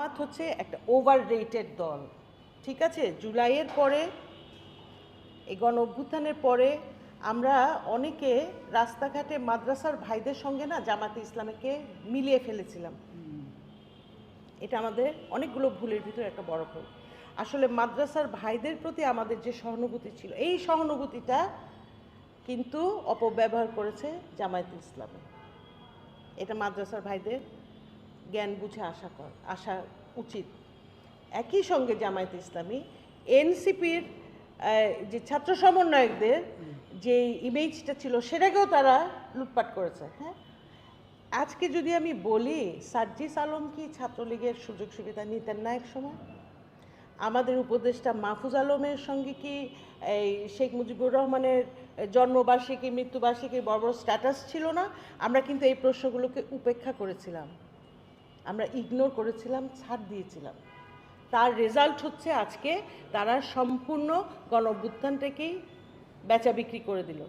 জামাত হচ্ছে একটা over rated দল। ঠিক আছে? জুলাইয়ের পরে, এই গণ অভ্যুত্থানের পরে আমরা অনেকে রাস্তাঘাটে মাদ্রাসার ভাইদের সঙ্গে না জামাতে ইসলামীকে মিলিয়ে ফেলেছিলাম। এটা আমাদের অনেকগুলো ভুলের ভিতরে একটা বড় ভুল। আসলে মাদ্রাসার ভাইদের প্রতি আমাদের যে সহানুভূতি ছিল, এই সহানুভূতিটা কিন্তু অপব্যবহার করেছে জামায়াত ইসলামে। এটা মাদ্রাসার ভাইদের জ্ঞান বুঝে আশা কর আসা উচিত। একই সঙ্গে জামায়াত ইসলামী, এনসিপির যে ছাত্র সমন্বয়কদের যে ইমেজটা ছিল, সেটাকেও তারা লুটপাট করেছে হ্যাঁ? আজকে যদি আমি বলি সার্জিস আলম কি ছাত্রলীগের সুযোগ সুবিধা নিতেন না এক সময়? আমাদের উপদেষ্টা মাহফুজ আলমের সঙ্গে কি, এই শেখ মুজিবুর রহমানের জন্মবার্ষিকী, মৃত্যুবার্ষিকীর বড় বড় স্ট্যাটাস ছিল না? আমরা কিন্তু এই প্রশ্নগুলোকে উপেক্ষা করেছিলাম। আমরা ইগনোর করেছিলাম, ছাড় দিয়েছিলাম। তার রেজাল্ট হচ্ছে আজকে তারা সম্পূর্ণ গণ অভ্যুত্থানটাকেই বেচা বিক্রি করে দিল।